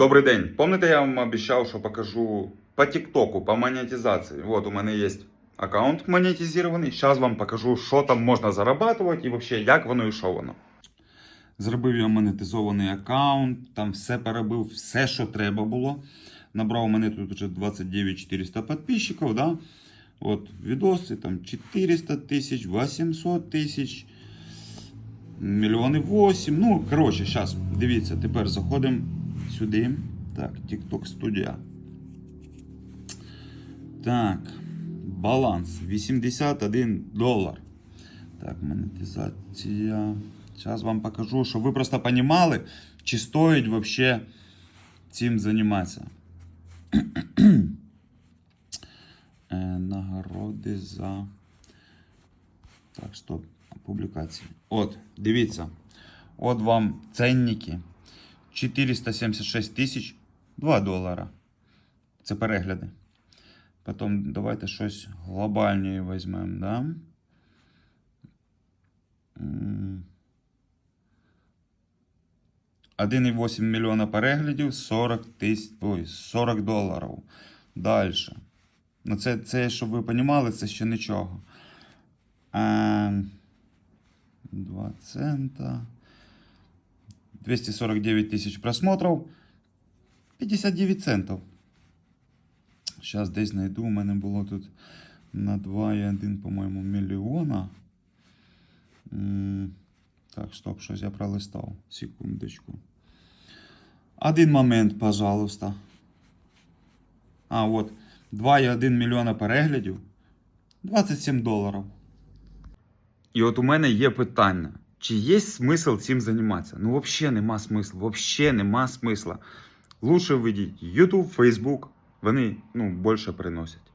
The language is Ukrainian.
Добрий день. Помните, я вам обіцяв, що покажу по ТикТоку, по монетизації. Вот у мене є аккаунт монетизований. Зараз вам покажу, що там можна зарабатувати і взагалі, як воно і що воно. Зробив я монетизований аккаунт, там все перебив, все, що треба було. Набрав мене тут вже 29 400 підписчиків, да? От, відоси там 400 тисяч, 800 тисяч, мільйони 8. Ну, коротше, зараз, дивіться, тепер заходимо сюди. Так, TikTok студія. Так, баланс 81 долар. Так, монетизація. Зараз вам покажу, щоб ви просто розуміли, чи стоїть вообще цим займатися. Е, Нагороди за. Так, стоп. Публікації. От, дивіться. От вам ценники. 476 тисяч 2 долара. Це перегляди. Потім давайте щось глобальніше візьмемо, да? М. 1,8 мільйона переглядів, 40 тисяч, ой, 40 доларів. Далі. Ну, це, це, щоб ви розуміли, це ще нічого. А, 2 цента. 249 тисяч просмотрів. 59 центів. Зараз десь знайду. У мене було тут на 2,1, по-моєму, мільйона. Так, стоп, щось я пролистав. Секундочку. Один момент, пожалуйста. А, от. 2,1 мільйона переглядів. 27 доларів. І от у мене є питання. Чи є смисл цим займатися? Ну, взагалі нема смислу. Взагалі нема смисла. Лучше введіть YouTube, Facebook. Вони ну, більше приносять.